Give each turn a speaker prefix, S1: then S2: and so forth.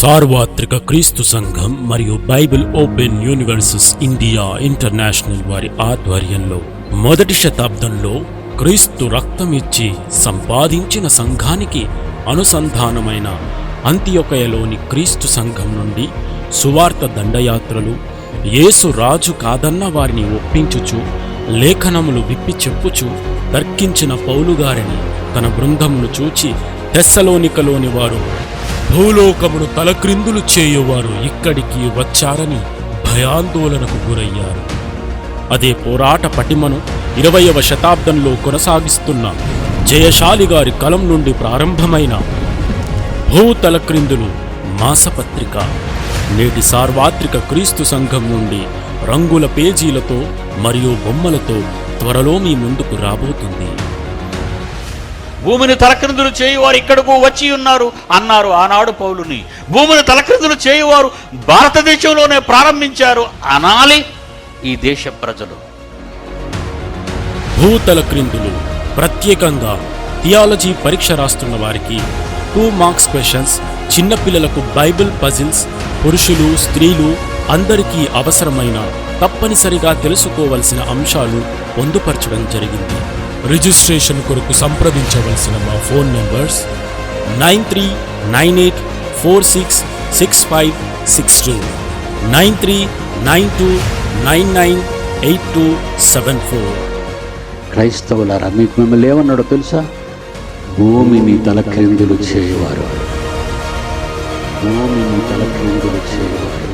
S1: సార్వత్రిక క్రీస్తు సంఘం మరియు Bible open universes India international వారి ఆధ్వర్యంలో మొదటి శతాబ్దంలో క్రీస్తు రక్తం ఇచ్చి సంపాదించిన సంఘానికి అనుసంధానమైన అంత్యొకయలోని క్రీస్తు సంఘం నుండి సువార్త దండయాత్రలు యేసు రాజు కాదన్న వారిని ఒప్పించుచు లేఖనములు విప్పి చెప్పుచు తర్కించిన పౌలుగారిని తన బృందమును చూచి తెస్సలోనికలోని వారు భూలోకమును తలక్రిందులు చేయువారు ఇక్కడికి వచ్చారని భయాందోళనకు గురయ్యారు. అదే పోరాట పటిమను ఇరవయవ శతాబ్దంలో కొనసాగిస్తున్న జయశాలి గారి కలం నుండి ప్రారంభమైన భూతలక్రిందులు మాసపత్రిక నేటి సార్వత్రిక క్రీస్తు సంఘం నుండి రంగుల పేజీలతో మరియు బొమ్మలతో త్వరలో మీ ముందుకు రాబోతుంది.
S2: భూమిని తలక్రిందులు చేయువారు ఇక్కడకు వచ్చి ఉన్నారు. అన్నారు ఆనాడు పౌలుని భూమిని తలక్రిందులు చేయువారు భారతదేశంలోనే ప్రారంభించారు. అనాలి ఈ దేశ ప్రజలు.
S1: భూతల క్రిందులు ప్రత్యేకంగా థియాలజీ పరీక్ష రాస్తున్న వారికి టూ మార్క్స్ క్వశ్చన్స్ చిన్నపిల్లలకు బైబిల్ పజిల్స్ పురుషులు స్త్రీలు అందరికీ అవసరమైన తప్పనిసరిగా తెలుసుకోవలసిన అంశాలు పొందుపరచడం జరిగింది. రిజిస్ట్రేషన్ కొరకు సంప్రదించవలసిన మా phone numbers nine three nine eight four six six five six two nine three nine two nine nine eight two seven four.
S3: క్రైస్తవులారా మీకు మిమ్మల్ని ఏమన్నాడో తెలుసా? భూమిని తలక్రిందులు తల భూమిని చేయవారు.